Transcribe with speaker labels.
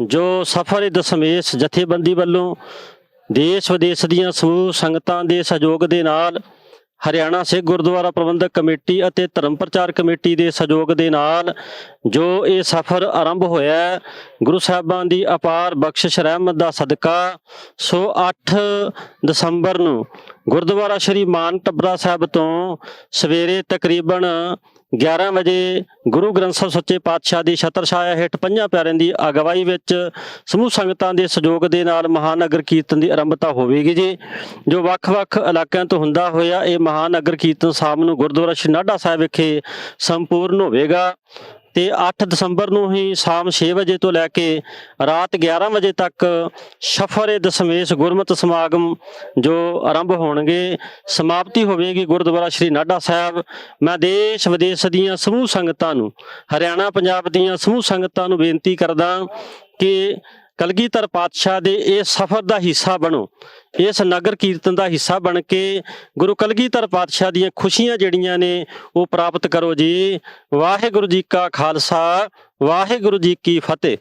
Speaker 1: ਜੋ ਸਫਰ ਦਸ਼ਮੇਸ਼ ਜਥੇਬੰਦੀ ਵੱਲੋਂ ਦੇਸ਼ ਵਿਦੇਸ਼ ਦੀਆਂ ਸਮੂਹ ਸੰਗਤਾਂ ਦੇ ਸਹਿਯੋਗ ਦੇ ਨਾਲ ਹਰਿਆਣਾ ਸਿੱਖ ਗੁਰਦੁਆਰਾ ਪ੍ਰਬੰਧਕ ਕਮੇਟੀ ਅਤੇ ਧਰਮ ਪ੍ਰਚਾਰ ਕਮੇਟੀ ਦੇ ਸਹਿਯੋਗ ਦੇ ਨਾਲ ਜੋ ਇਹ ਸਫ਼ਰ ਆਰੰਭ ਹੋਇਆ ਗੁਰੂ ਸਾਹਿਬਾਂ ਦੀ ਅਪਾਰ ਬਖਸ਼ਿਸ਼ ਰਹਿਮਤ ਦਾ ਸਦਕਾ, ਸੋ 8 ਦਸੰਬਰ ਨੂੰ ਗੁਰਦੁਆਰਾ ਸ਼੍ਰੀ ਮਾਨ ਟੱਬਰਾ ਸਾਹਿਬ ਤੋਂ ਸਵੇਰੇ ਤਕਰੀਬਨ 11 ਵਜੇ ਗੁਰੂ ਗ੍ਰੰਥ ਸਾਹਿਬ ਸੱਚੇ ਪਾਤਸ਼ਾਹ ਦੀ ਛਤਰ ਛਾਇਆ ਹੇਠ ਪੰਜਾਂ ਪਿਆਰਿਆਂ ਦੀ ਅਗਵਾਈ ਵਿੱਚ ਸਮੂਹ ਸੰਗਤਾਂ ਦੇ ਸਹਿਯੋਗ ਦੇ ਨਾਲ ਮਹਾਨਗਰ ਕੀਰਤਨ ਦੀ ਆਰੰਭਤਾ ਹੋਵੇਗੀ ਜੀ। ਜੋ ਵੱਖ-ਵੱਖ ਇਲਾਕਿਆਂ ਤੋਂ ਹੁੰਦਾ ਹੋਇਆ ਇਹ ਮਹਾਨਗਰ ਕੀਰਤਨ ਸ਼ਾਮ ਨੂੰ ਗੁਰਦੁਆਰਾ ਸ਼੍ਰੀ ਨਾਢਾ ਸਾਹਿਬ ਵਿਖੇ ਸੰਪੂਰਨ ਹੋਵੇਗਾ। ਤੇ 8 ਦਸੰਬਰ ਨੂੰ ਹੀ ਸ਼ਾਮ 6 ਵਜੇ ਤੋਂ ਲੈ ਕੇ ਰਾਤ 11 ਵਜੇ ਤੱਕ ਸਫਰ ਦਸ਼ਮੇਸ਼ ਗੁਰਮਤਿ ਸਮਾਗਮ, ਜੋ ਆਰੰਭ ਹੋਣਗੇ, ਸਮਾਪਤੀ ਹੋਵੇਗੀ ਗੁਰਦੁਆਰਾ ਸ਼੍ਰੀ ਨਾਢਾ ਸਾਹਿਬ। ਮੈਂ ਦੇਸ਼ ਵਿਦੇਸ਼ ਦੀਆਂ ਸਮੂਹ ਸੰਗਤਾਂ ਨੂੰ, ਹਰਿਆਣਾ, ਪੰਜਾਬ ਦੀਆਂ ਸਮੂਹ ਸੰਗਤਾਂ ਨੂੰ ਬੇਨਤੀ ਕਰਦਾ ਕਿ ਕਲਗੀਧਰ ਪਾਤਸ਼ਾਹ ਦੇ ਇਹ ਸਫ਼ਰ ਦਾ ਹਿੱਸਾ ਬਣੋ। ਇਸ ਨਗਰ ਕੀਰਤਨ ਦਾ ਹਿੱਸਾ ਬਣ ਕੇ ਗੁਰੂ ਕਲਗੀਧਰ ਪਾਤਸ਼ਾਹ ਦੀਆਂ ਖੁਸ਼ੀਆਂ ਜਿਹੜੀਆਂ ਨੇ ਉਹ ਪ੍ਰਾਪਤ ਕਰੋ ਜੀ। ਵਾਹਿਗੁਰੂ ਜੀ ਕਾ ਖਾਲਸਾ, ਵਾਹਿਗੁਰੂ ਜੀ ਕੀ ਫਤਿਹ।